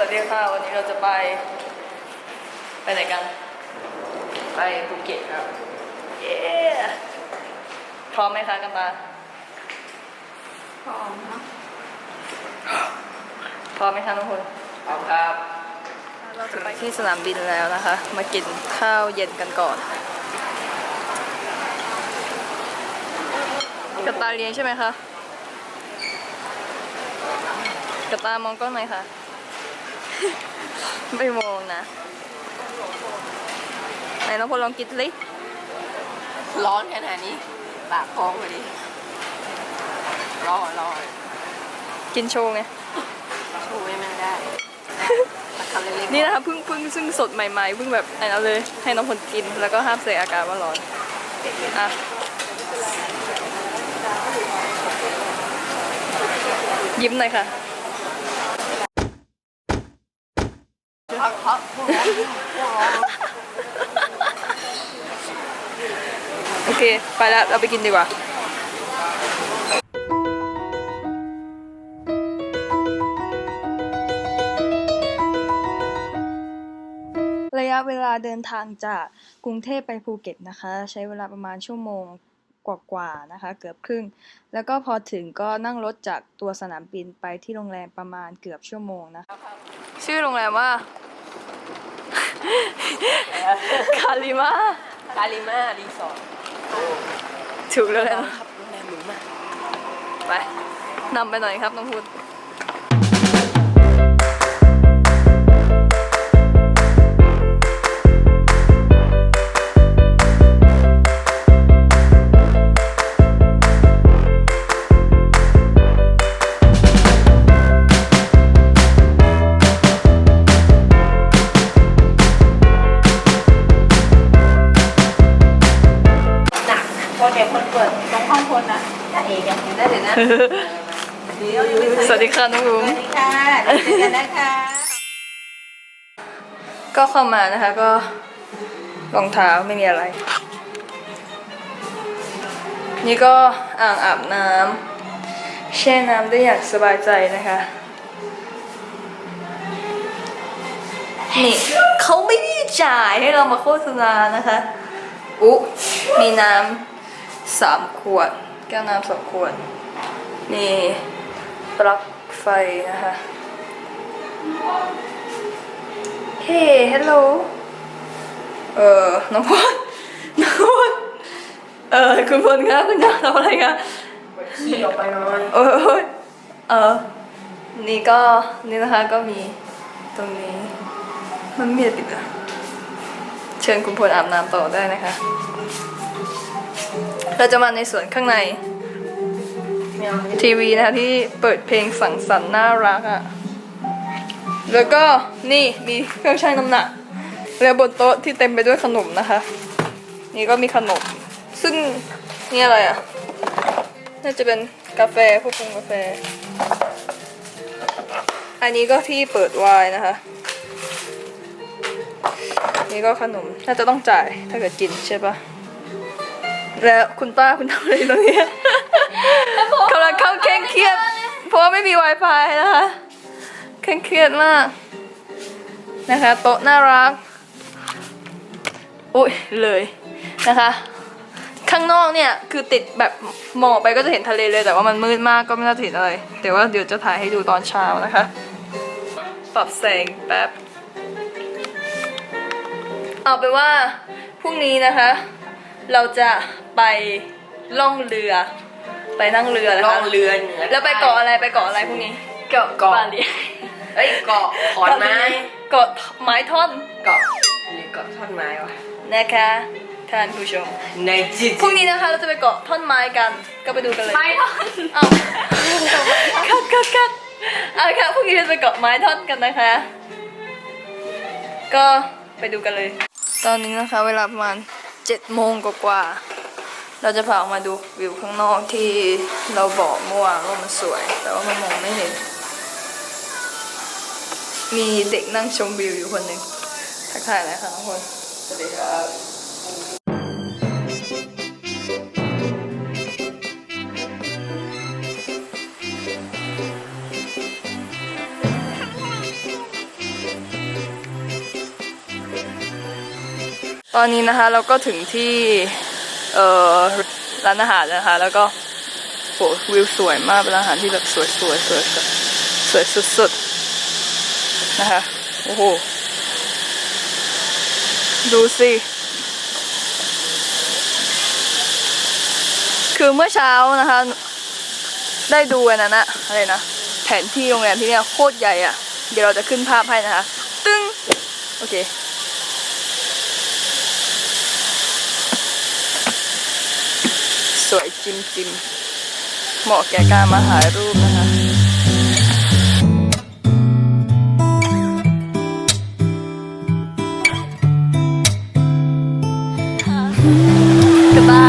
วัสดีค่ะ วันนี้เราจะไป ไปไหนกัน ไปภูเก็ตครับ เย้พร้อมไหมคะกันตาพร้อมนะพร้อมไหมคะทุกคนพร้อมครับ เราจะไปที่สนามบินแล้วนะคะ มากินข้าวเย็นกันก่อนกระตาเลี้ยงใช่ไหมคะกระตามองกล้องหน่อยค่ะ ไม่มองนะไหนน้องพลลองกินสิร้อนขนาดนี้ปากพองพอดีร้อนร้อนกินโชว์ไงช่วยไม่ได้ตักคำเล็กๆนี่นะคะเพิ่งเพิ่งซึ่งสดใหม่ๆเพิ่งแบบไหนเอาเลยให้น้องพลกินแล้วก็ห้ามใส่อากาศว่าร้อนอะยิ้มหน่อยค่ะ พักพักพวกร้อนพวกร้อนโอเค ไปแล้ว เราไปกินดีกว่าระยะเวลาเดินทางจากกรุงเทพไปภูเก็ตนะคะ ใช้เวลาประมาณชั่วโมงกว่าๆนะคะ เกือบครึ่ง แล้วก็พอถึงก็นั่งรถจากตัวสนามบินไปที่โรงแรมประมาณเกือบชั่วโมงนะคะ ชื่อโรงแรมว่า คาริมากาลิมารีสอร์ทถูกแล้วนะครับโรงแรมหรูมากไปนำไปหน่อยครับน้องพุท สวัสดีค่ะน้องบุ๋สมวัสดีค่ะเดี๋ยวเจอกันนะคะก็เข้ามานะคะก็รองเท้าไม่มีอะไร นี่ก็อ่างอาบน้ำแช่น้ำได้อย่างสบายใจนะคะ นี่เขาไม่ได้จ่ายให้เรามาโฆษณานะคะ อุ๊ มีน้ำสามขวด แก้วน้ำสองขวด นี่ปลั๊กไฟนะคะเฮ้ฮัลโหลเออน้องพลน้องพลเออคุณพลคะคุณอยากทำอะไรคะขี่ออกไปนอนโอ้ยเออนี่ก็นี่นะคะก็มีตรงนี้ มันมีอะไรปิดอะเชิญคุณพลอาบน้ำต่อได้นะคะ เราจะมาในส่วนข้างใน ทีวีนะคะที่เปิดเพลงสังสรรค์น่ารักอะ่ะ แล้วก็นี่มีเครื่องชั่งน้ำหนัก แล้วบนโต๊ะที่เต็มไปด้วยขนมนะคะ นี่ก็มีขนม ซึ่งนี่อะไรอะ่ะ น่าจะเป็นกาแฟพวกปรุงกาแฟ อันนี้ก็ที่เปิดไวน์นะคะนี่ก็ขนม น่าจะต้องจ่ายถ้าเกิดกินใช่ปะ แล้วคุณป้าคุณทำอะไรตรงนี้กำลังเข้าเคร่งเครียด เพราะว่าไม่มี Wi-Fi นะคะเคร่งเครียดมาก นะคะโต๊ะน่ารัก อุ้ยเลยนะคะ ข้างนอกเนี่ยคือติดแบบมองออกไปก็จะเห็นทะเลเลยแต่ว่ามันมืดมากก็ไม่น่าจะเห็นอะไรแต่ว่าเดี๋ยวจะถ่ายให้ดูตอนเช้านะคะปรับแสงแป๊บเอาเป็นว่าพรุ่งนี้นะคะ เราจะ ไปล่องเรือ ไปนั่งเรือนะคะล่องเรือเหนือแล้วไปเกาะอะไรไปเกาะอะไรพรุ่งนี้เกาะเกาะบาหลีเฮ้ยเกาะขอนไม้เกาะไม้ท่อนเกาะหรือเกาะท่อนไม้วะนะคะท่านผู้ชมในจิตพรุ่งนี้นะคะ เราจะไปเกาะท่อนไม้กัน ก็ไปดูกันเลยไม้ท่อนเอ้าคัดคัดคัดเอาละค่ะพรุ่งนี้เราจะไปเกาะไม้ท่อนกันนะคะ ก็ไปดูกันเลย ตอนนี้นะคะ เวลาประมาณเจ็ดโมงกว่าๆ เราจะพาออกมาดูวิวข้างนอกที่เราบอกเมื่อวานว่ามันสวย แต่ว่ามันมองไม่เห็น มีเด็กนั่งชมวิวอยู่คนหนึ่งทักทายนะคะทุกคนสวัสดีครับตอนนี้นะคะเราก็ถึงที่ เออร้านอาหารนะคะ แล้วก็โหวิวสวยมากเป็นร้านอาหารที่แบบสวยสวยสวยสวยสวยสุดๆนะคะโอ้โหดูสิคือเมื่อเช้านะคะ ได้ดูนนั้นอะอะไรนะแผนที่โรงแรมที่เนี่ยโคตรใหญ่อะเดี๋ยวเราจะขึ้นภาพให้นะคะ ตึ้งโอเค สวยจิมจิมเหมาะแก่การมาถ่ายรูปนะคะกระตา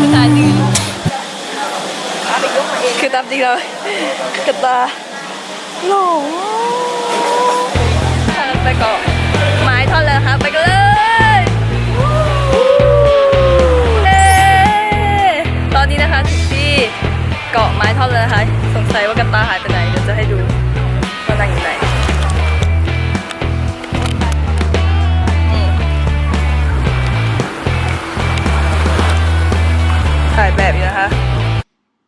ภาษาจีนคือตามจริงเลยกระตาหลงไปเกาะ อนเลยนะคะสงสัยว่ากระตาหายไปไหนเดี๋ยวจะให้ดูว่านั่งอยู่ไหนถ่ายแบบอยู่นะคะ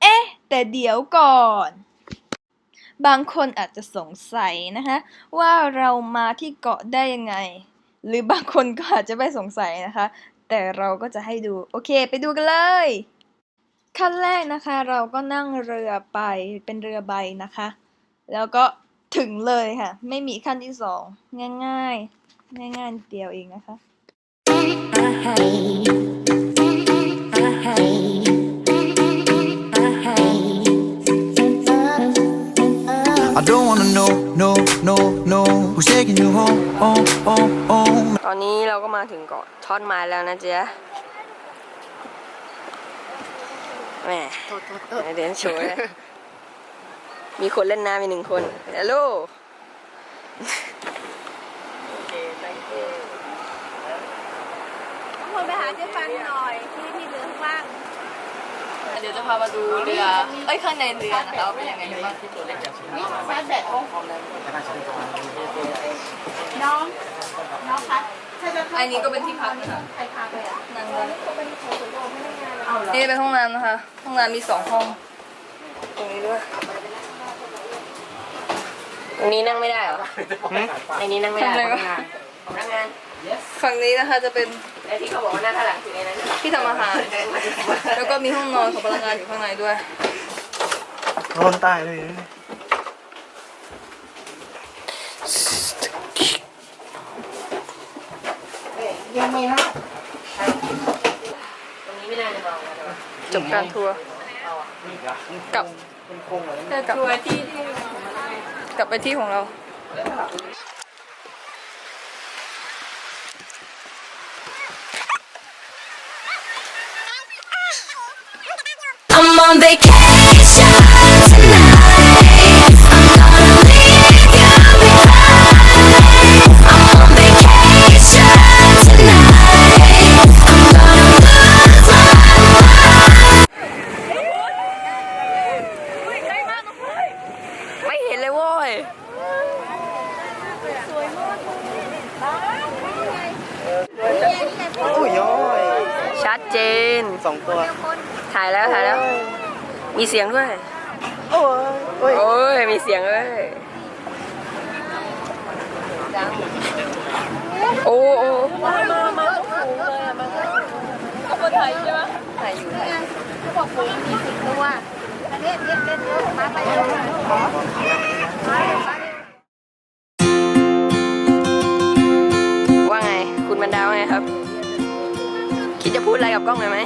เอ๊ะ แต่เดี๋ยวก่อน บางคนอาจจะสงสัยนะคะ ว่าเรามาที่เกาะได้ยังไง หรือบางคนก็อาจจะไม่สงสัยนะคะ แต่เราก็จะให้ดู โอเค ไปดูกันเลย ขั้นแรกนะคะเราก็นั่งเรือไปเป็นเรือใบนะคะ แล้วก็ถึงเลยค่ะ ไม่มีขั้นที่สองง่ายๆ ง่ายๆนิดเดียวเองนะคะ I don't wanna know, no, no, no Who's taking you home, home, home, home ตอนนี้เราก็มาถึงเกาะท่อนไม้แล้วนะเจ๊ะ แหมเดี๋ยวโชว์เลยมีคนเล่นน้ำมีหนึ่งคนฮัลโหลคนไปหาเจ๊ฟันหน่อยที่ที่เรือข้างล่างเดี๋ยวจะพามาดูเรือ เอ้ย ข้างในเรือนะคะว่าเป็นยังไงบ้างชาร์จแบตน้อง น้องคะถ้าจะอันนี้ก็เป็นที่พักนะคะใครพาไปอะนั่งได้เอาเหรอ นี่เป็นห้องน้ำนะคะ ห้องน้ำมีสองห้อง ตรงนี้ด้วย ตรงนี้นั่งไม่ได้เหรอในนี้นั่งไม่ได้ทำไมวะทำงานของพนักงานฝั่งนี้นะคะจะเป็นไอ้ที่เขาบอกว่านั่งข้างหลังคือในนั้นที่ทำอาหาร แล้วก็มีห้องนอนของพนักงานอยู่ข้างในด้วย ร้อนตายเลยยังไม่รับ ตรงนี้ไม่น่าจะเมานะ จบการทัวร์กลับกลับทัวร์ที่ที่กลับไปที่ของเรา I'm on vacation tonight. สองตัว ถ่ายแล้วถ่ายแล้ว มีเสียงด้วย โอ้ยโอ้ยโอ้ยมีเสียงเลยโอ้โอ้มามามาเขาคนไทยใช่ไหมถ่ายอยู่ถ่ายอยู่เขาบอกผมมีสิบตัวประเทศเนี้ยเล่นเยอะมาไปเย คิดจะพูดอะไรกับกล้องเลยไหม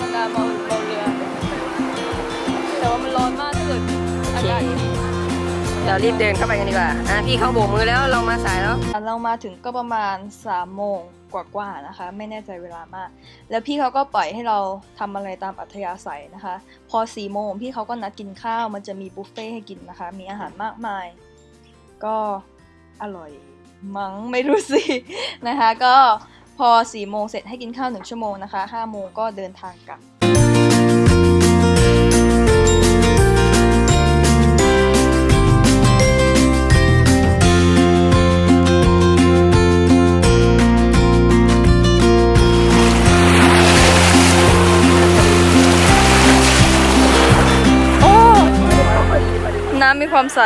บรรดาเมาเมาเรือแต่ว่ามันร้อนมากถ้าเกิดอากาศดีเรารีบเดินเข้าไปกันดีกว่า อะพี่เขาโบกมือแล้วเรามาสายแล้ว เรามาถึงก็ประมาณ3โมงกว่าๆนะคะ ไม่แน่ใจเวลามาก แล้วพี่เขาก็ปล่อยให้เราทำอะไรตามอัธยาศัยนะคะ พอ4โมงพี่เขาก็นัดกินข้าว มันจะมีบุฟเฟ่ให้กินนะคะ มีอาหารมากมาย ก็อร่อยมั้งไม่รู้สินะคะ ก็ พอ 4 โมงเสร็จให้กินข้าวหนึ่งชั่วโมงนะคะ 5 โมงก็เดินทางกลับ น้ำมีความใส